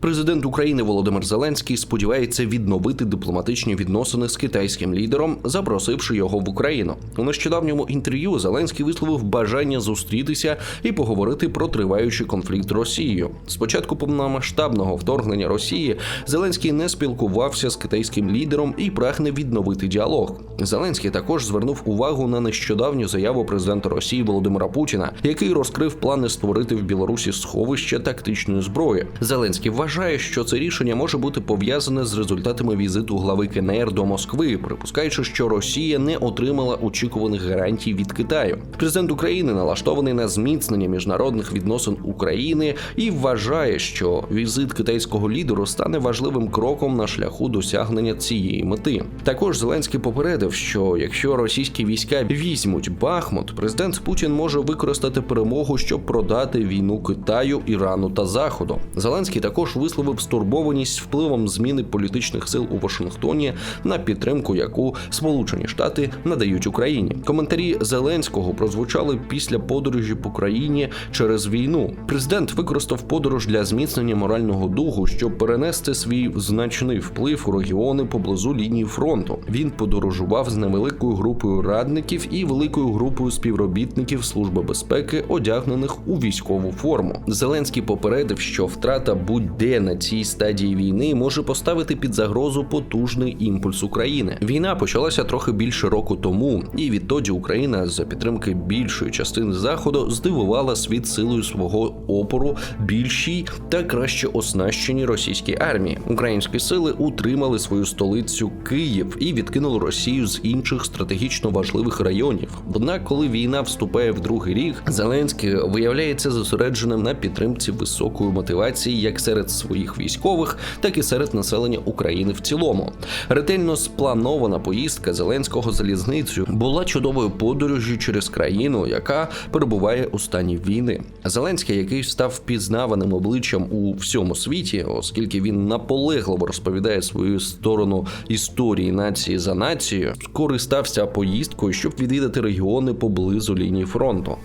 Президент України Володимир Зеленський сподівається відновити дипломатичні відносини з китайським лідером, запросивши його в Україну. У нещодавньому інтерв'ю Зеленський висловив бажання зустрітися і поговорити про триваючий конфлікт Росією. Спочатку повномасштабного вторгнення Росії Зеленський не спілкувався з китайським лідером і прагне відновити діалог. Зеленський також звернув увагу на нещодавню заяву президента Росії Володимира Путіна, який розкрив плани створити в Білорусі сховище тактичної зброї. Зеленський вважає, що це рішення може бути пов'язане з результатами візиту глави КНР до Москви, припускаючи, що Росія не отримала очікуваних гарантій від Китаю. Президент України налаштований на зміцнення міжнародних відносин України і вважає, що візит китайського лідеру стане важливим кроком на шляху досягнення цієї мети. Також Зеленський попередив, що якщо російські війська візьмуть Бахмут, президент Путін може використати перемогу, щоб продати війну Китаю, Ірану та Заходу. Зеленський також висловив стурбованість впливом зміни політичних сил у Вашингтоні на підтримку, яку Сполучені Штати надають Україні. Коментарі Зеленського прозвучали після подорожі по країні через війну. Президент використав подорож для зміцнення морального духу, щоб перенести свій значний вплив у регіони поблизу лінії фронту. Він подорожував з невеликою групою радників і великою групою співробітників Служби безпеки, одягнених у військову форму. Зеленський попередив, що втрата будь-де на цій стадії війни може поставити під загрозу потужний імпульс України. Війна почалася трохи більше року тому, і відтоді Україна за підтримки більшої частини заходу здивувала світ силою свого опору більшій та краще оснащеній російській армії. Українські сили утримали свою столицю Київ і відкинули Росію з інших стратегічно важливих районів. Однак, коли війна вступає в другий рік, Зеленський виявляється зосередженим на підтримці високої мотивації як серед своїх військових, так і серед населення України в цілому. Ретельно спланована поїздка Зеленського залізницею була чудовою подорожю через країну, яка перебуває у стані війни. Зеленський, який став впізнаваним обличчям у всьому світі, оскільки він наполегливо розповідає свою сторону історії нації за нацією, скористався поїздкою, щоб відвідати регіони поблизу лінії фронту.